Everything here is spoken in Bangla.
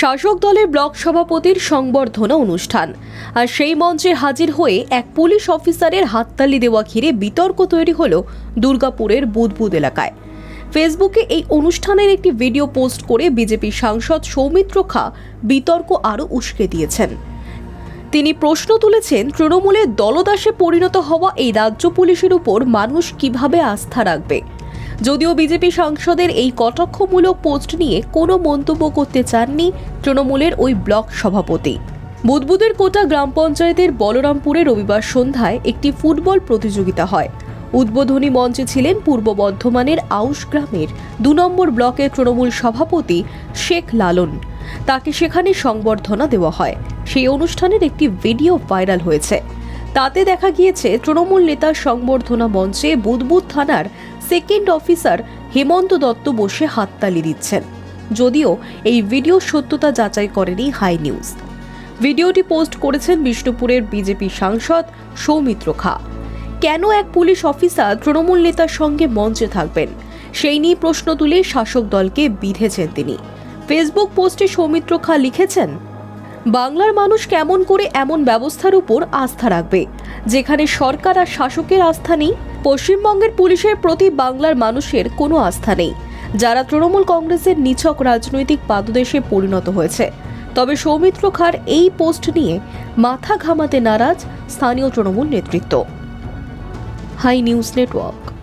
শাসক দলের ব্লক সভাপতির সংবর্ধনা অনুষ্ঠান। আর সেই মঞ্চে হাজির হয়ে এক পুলিশ অফিসারের হাততালি দেওয়া ঘিরে বিতর্ক তৈরি হলো দুর্গাপুরের বুদবুদ এলাকায়। ফেসবুকে এই অনুষ্ঠানের একটি ভিডিও পোস্ট করে বিজেপি সাংসদ সৌমিত্র খা বিতর্ক আরও উস্কে দিয়েছেন। তিনি প্রশ্ন তুলেছেন তৃণমূলের দলদাসে পরিণত হওয়া এই রাজ্য পুলিশের উপর মানুষ কীভাবে আস্থা রাখবে? যদিও বিজেপি সাংসদের এই কটাক্ষমূলক পোস্ট নিয়ে কোনো মন্তব্য করতে চাননি তৃণমূলের ওই ব্লক সভাপতি। বুদবুদের কোটা গ্রাম পঞ্চায়েতের বলরামপুরে রবিবার সন্ধ্যায় একটি ফুটবল প্রতিযোগিতা হয়। উদ্বোধনী মঞ্চে ছিলেন পূর্ব বর্ধমানের আউশ গ্রামের দু নম্বর ব্লকের তৃণমূল সভাপতি শেখ লালন। তাকে সেখানে সংবর্ধনা দেওয়া হয়। সেই অনুষ্ঠানের একটি ভিডিও ভাইরাল হয়েছে। তাতে দেখা গিয়েছে, তৃণমূল নেতার সংবর্ধনা মঞ্চে বুদবুদ থানার সেকেন্ড অফিসার হেমন্ত দত্ত বসে হাততালি দিচ্ছেন। যদিও এই ভিডিও সত্যতা যাচাই করেনি হাই নিউজ। ভিডিওটি পোস্ট করেছেন বিষ্ণুপুরের বিজেপি সাংসদ সৌমিত্র খা। কেন এক পুলিশ অফিসার তৃণমূল নেতার সঙ্গে মঞ্চে থাকবেন? সেই নিয়ে প্রশ্ন তুলে শাসক দলকে বিধেছেন তিনি। ফেসবুক পোস্টে সৌমিত্র খা লিখেছেন বাংলার মানুষ কেমন করে এমন ব্যবস্থার উপর আস্থা রাখবে? যেখানে সরকার আর শাসকের আস্থা নেই, পশ্চিমবঙ্গের পুলিশের প্রতি বাংলার মানুষের কোনো আস্থা নেই। যারা তৃণমূল কংগ্রেসের নিছক রাজনৈতিক পাদদেশে পরিণত হয়েছে। তবে সৌমিত্র খার এই পোস্ট নিয়ে মাথা ঘামাতে নারাজ স্থানীয় তৃণমূল নেতৃত্ব। High news network.